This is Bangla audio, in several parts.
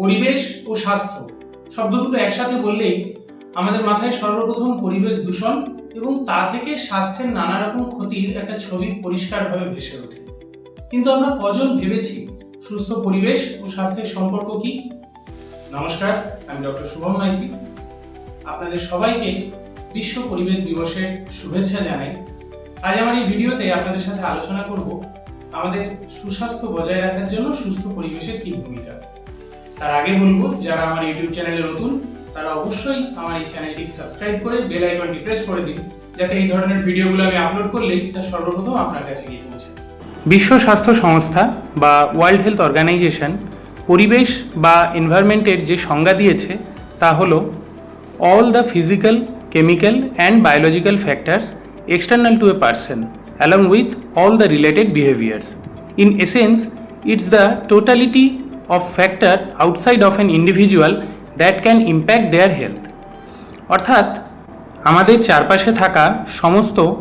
পরিবেশ ও স্বাস্থ্য, শব্দ দুটো একসাথে বললেই আমাদের মাথায় সর্বপ্রথম পরিবেশ দূষণ এবং তা থেকে স্বাস্থ্যের নানা রকম ক্ষতির একটা ছবি পরিষ্কারভাবে ভেসে ওঠে। কিন্তু আমরা কজন ভেবেছি সুস্থ পরিবেশ ও স্বাস্থ্যের সম্পর্ক কি? নমস্কার, আমি ডক্টর শুভম মাইতি। আপনাদের সবাইকে বিশ্ব পরিবেশ দিবসের শুভেচ্ছা জানাই। আজ আমার এই ভিডিওতে আপনাদের সাথে আলোচনা করব আমাদের সুস্বাস্থ্য বজায় রাখার জন্য সুস্থ পরিবেশের কি ভূমিকা। তার আগে বলব যারা আমার ইউটিউব চ্যানেলে নতুন তারা অবশ্যই আমার এই চ্যানেলটি সাবস্ক্রাইব করে বেল আইকনটি প্রেস করে দিন যাতে এই ধরনের ভিডিওগুলো আমি আপলোড করলেই তা সর্বপ্রথম আপনার কাছে গিয়ে পৌঁছায় বিশ্ব স্বাস্থ্য সংস্থা বা ওয়ার্ল্ড হেলথ অর্গানাইজেশন পরিবেশ বা এনভায়রনমেন্টের যে সংজ্ঞা দিয়েছে তা হলো all the physical, chemical and biological factors external to a person, along with all the related behaviors. In essence, it's the totality of factor outside of an individual that can impact their health. অর্থাৎ, আমাদের চারপাশে থাকা সমস্ত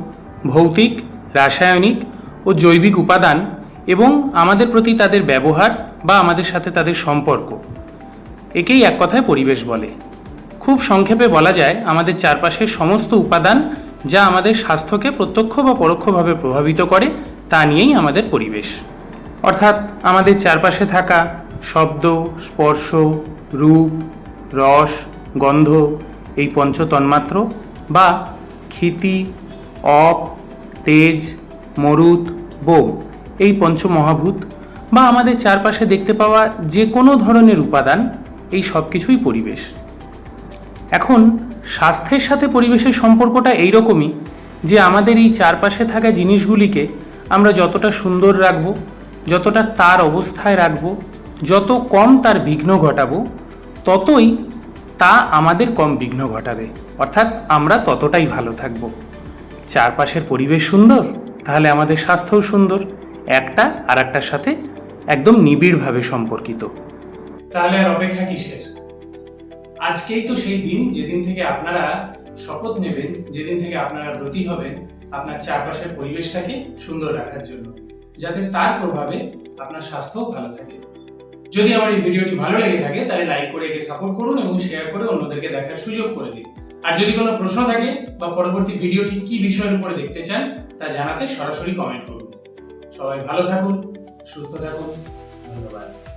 ভৌতিক, রাসায়নিক ও জৈবিক উপাদান এবং আমাদের প্রতি তাদের ব্যবহার বা আমাদের সাথে তাদের সম্পর্ক। একেই এক কথায় পরিবেশ বলে। খুব সংক্ষেপে বলা যায়, আমাদের চারপাশের সমস্ত উপাদান যা আমাদের স্বাস্থ্যকে প্রত্যক্ষ বা পরোক্ষভাবে প্রভাবিত করে, তা নিয়েই আমাদের পরিবেশ। অর্থাৎ, আমাদের চারপাশে থাকা শব্দ, স্পর্শ, রূপ, রস, গন্ধ এই পঞ্চ তন্মাত্র বা ক্ষিতি, অপ, তেজ, মরুত, বোম এই পঞ্চ মহাভূত বা আমাদের চারপাশে দেখতে পাওয়া যে কোনো ধরনের উপাদান এই সব কিছুই পরিবেশ। এখন স্বাস্থ্যের সাথে পরিবেশের সম্পর্কটা এইরকমই যে আমাদের এই চারপাশে থাকা জিনিসগুলিকে আমরা যতটা সুন্দর রাখব, যতটা তার অবস্থায় রাখব যত কম তার বিঘ্ন ঘটাবো, ততই তা আমাদের কম বিঘ্ন ঘটাবে। অর্থাৎ আমরা ততটাই ভালো থাকব। চারপাশের পরিবেশ সুন্দর, তাহলে আমাদের স্বাস্থ্যও সুন্দর। একটা আর একটার সাথে একদম নিবিড়ভাবে সম্পর্কিত। তাহলে আর অপেক্ষা কিসের? আজকেই তো সেই দিন যেদিন থেকে আপনারা শপথ নেবেন, যেদিন থেকে আপনারা ব্রতী হবেন, আপনার চারপাশের পরিবেশটাকে সুন্দর রাখার জন্য, যাতে তার প্রভাবে আপনার স্বাস্থ্যও ভালো থাকে। যদি আমার এই ভিডিওটি ভালো লেগে থাকে, তাহলে লাইক করে একে সাপোর্ট করুন এবং শেয়ার করে অন্যদেরকে দেখার সুযোগ করে দিন। আর যদি কোনো প্রশ্ন থাকে বা পরবর্তী ভিডিওটি কি বিষয়ের উপরে দেখতে চান, তা জানাতে সরাসরি কমেন্ট করুন। সবাই ভালো থাকুন, সুস্থ থাকুন, ধন্যবাদ।